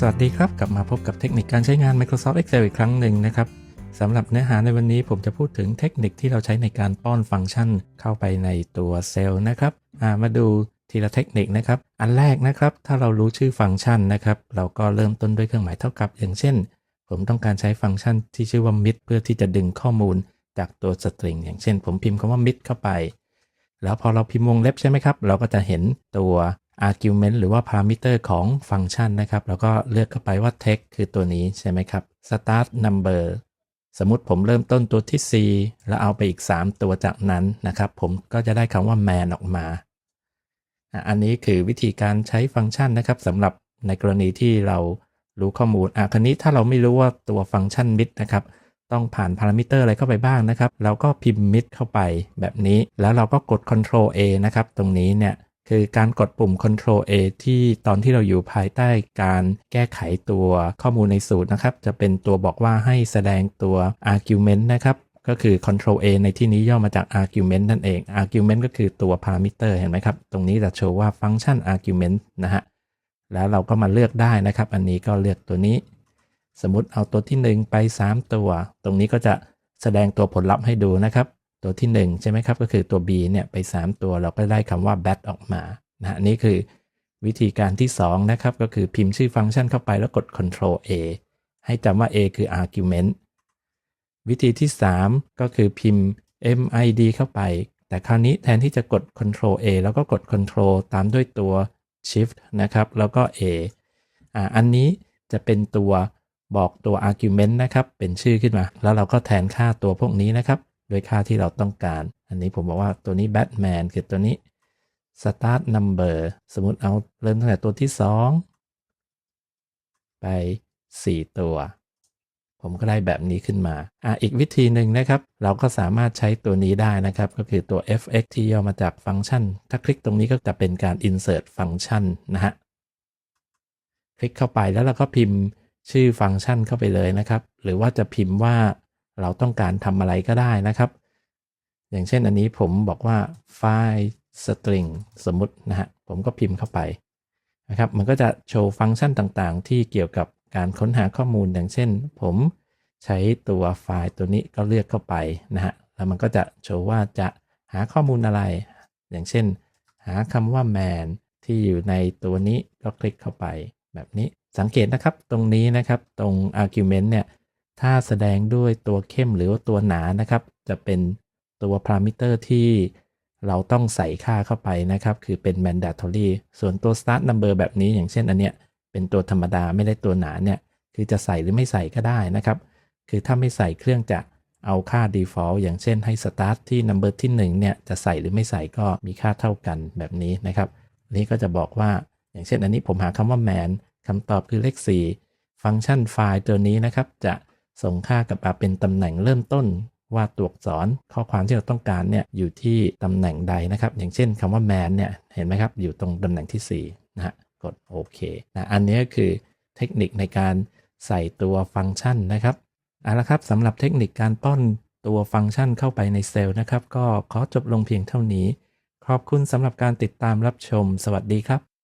สวัสดีครับ กลับมาพบกับเทคนิคการใช้งาน Microsoft Excel อีกครั้งหนึ่งนะครับสำหรับเนื้อหาในวันนี้ผมจะพูดถึงเทคนิคที่เราใช้ในการป้อนฟังก์ชันเข้าไปในตัวเซลล์นะครับามาดูทีละเทคนิคนะครับ อันแรกนะครับ ถ้าเรารู้ชื่อฟังก์ชันนะครับ เราก็เริ่มต้นด้วยเครื่องหมายเท่ากับ อย่างเช่น ผมต้องการใช้ฟังก์ชันที่ชื่อว่า mid เพื่อที่จะดึงข้อมูลจากตัวสตริงอย่างเช่น ผมพิมพ์คำว่า mid เข้าไป แล้วพอเราพิมพ์วงเล็บใช่ไหมครับ เราก็จะเห็นตัว argument หรือว่า parameter ของฟังก์ชันนะครับ แล้วก็เลือกเข้าไปว่า text คือตัวนี้ใช่ไหมครับ start number สมมติผมเริ่มต้นตัวที่ C แล้วเอาไปอีก 3 ตัวจากนั้นนะครับ ผมก็จะได้คำว่า man ออกมา อันนี้คือวิธีการใช้ฟังก์ชันนะครับสำหรับในกรณีที่เรารู้ข้อมูลอะคราวนี้ถ้าเราไม่รู้ว่าตัวฟังก์ชัน mid นะครับ ต้องผ่านพารามิเตอร์อะไรเข้าไปบ้างนะครับ เราก็พิมพ์ mid เข้าไปแบบนี้ แล้วเราก็กด control A นะครับ ตรงนี้เนี่ย คือการกดปุ่ม control A ที่ตอนที่เราอยู่ภายใต้การแก้ไขตัวข้อมูลในสูตรนะครับ จะเป็นตัวบอกว่าให้แสดงตัว argument นะครับก็คือ control A ในที่นี้ย่อมาจาก argument นั่นเอง argument ก็คือตัว parameter เห็นไหมครับ ตรงนี้จะโชว์ว่าฟังก์ชัน argument นะฮะ แล้วเราก็มาเลือกได้นะครับ อันนี้ก็เลือกตัวนี้ สมมติเอาตัวที่ 1 ไป 3 ตัว ตรงนี้ก็จะแสดงตัวผลลัพธ์ให้ดูนะครับ ตัวที่ 1 ใช่ไหมครับ ก็คือตัว b เนี่ยไป 3 ตัวเราก็ได้คำว่า bat ออกมานะนี่คือวิธีการที่ 2 นะครับ ก็คือพิมพ์ชื่อฟังก์ชันเข้าไปแล้วกด control a ให้จำว่า a คือ argument วิธีที่ 3 ก็คือพิมพ์ mid เข้าไป แต่คราวนี้แทนที่จะกด control a แล้วก็กด control ตามด้วยตัว shift นะครับ แล้วก็ a อ่าอันนี้จะเป็นตัวบอกตัว argument นะครับ เป็นชื่อขึ้นมา แล้วเราก็แทนค่าตัวพวกนี้นะครับ โดยค่าที่เราต้องการ อันนี้ผมบอกว่าตัวนี้ Batman คือตัวนี้ start number สมมติเอาเริ่มตั้งแต่ตัวที่ 2 ไป 4 ตัว ผมก็ได้แบบนี้ขึ้นมาอะอีกวิธีหนึ่งนะครับ เราก็สามารถใช้ตัวนี้ได้นะครับ ก็คือตัว fx ที่ย่อมาจากฟังก์ชัน ถ้าคลิกตรงนี้ก็จะเป็นการ insert ฟังก์ชันนะฮะคลิกเข้าไปแล้วเราก็พิมพ์ชื่อฟังก์ชันเข้าไปเลยนะครับ หรือว่าจะพิมพ์ว่า เราต้องการทำอะไรก็ได้นะครับ อย่างเช่นอันนี้ผมบอกว่าไฟล์ string สมมตินะฮะผมก็พิมพ์เข้าไปนะครับ มันก็จะโชว์ฟังก์ชันต่างๆ ที่เกี่ยวกับการค้นหาข้อมูลอย่างเช่น ผมใช้ตัวไฟล์ตัวนี้ก็เลือกเข้าไปนะฮะแล้วมันก็จะโชว์ว่าจะหาข้อมูลอะไร อย่างเช่น หาคำว่า man ที่อยู่ในตัวนี้ก็คลิกเข้าไปแบบนี้สังเกตนะครับตรงนี้นะครับตรง argument เนี่ย ถ้าแสดงด้วยตัวเข้มหรือว่าตัวหนานะครับ จะเป็นตัว parameter ที่เราต้องใส่ค่าเข้าไปนะครับ คือเป็น mandatory ส่วนตัว start number แบบนี้อย่างเช่นอันเนี้ยเป็นตัวธรรมดาไม่ได้ตัวหนาเนี่ย คือจะใส่หรือไม่ใส่ก็ได้นะครับ คือถ้าไม่ใส่เครื่องจะเอาค่า default อย่างเช่นให้ start ที่ number ที่1เนี่ยจะใส่หรือไม่ใส่ก็มีค่าเท่ากันแบบนี้นะครับนี้ก็จะบอกว่าอย่างเช่นอันนี้ผมหาคำว่า man คำตอบคือเลข 4 ฟังก์ชันไฟล์ตัวนี้นะครับจะ ส่งค่ากลับมาเป็นตำแหน่งเริ่มต้นว่าตัวอักษรข้อความที่เราต้องการเนี่ยอยู่ที่ตำแหน่งใดนะครับ อย่างเช่นคำว่า man เนี่ยเห็นไหมครับ อยู่ตรงตำแหน่งที่4นะฮะกดโอเคนะอันนี้ก็คือเทคนิคในการใส่ตัวฟังก์ชันนะครับเอาละครับสำหรับเทคนิคการป้อนตัวฟังก์ชันเข้าไปในเซลล์นะครับ ก็ขอจบลงเพียงเท่านี้ ขอบคุณสำหรับการติดตามรับชม สวัสดีครับ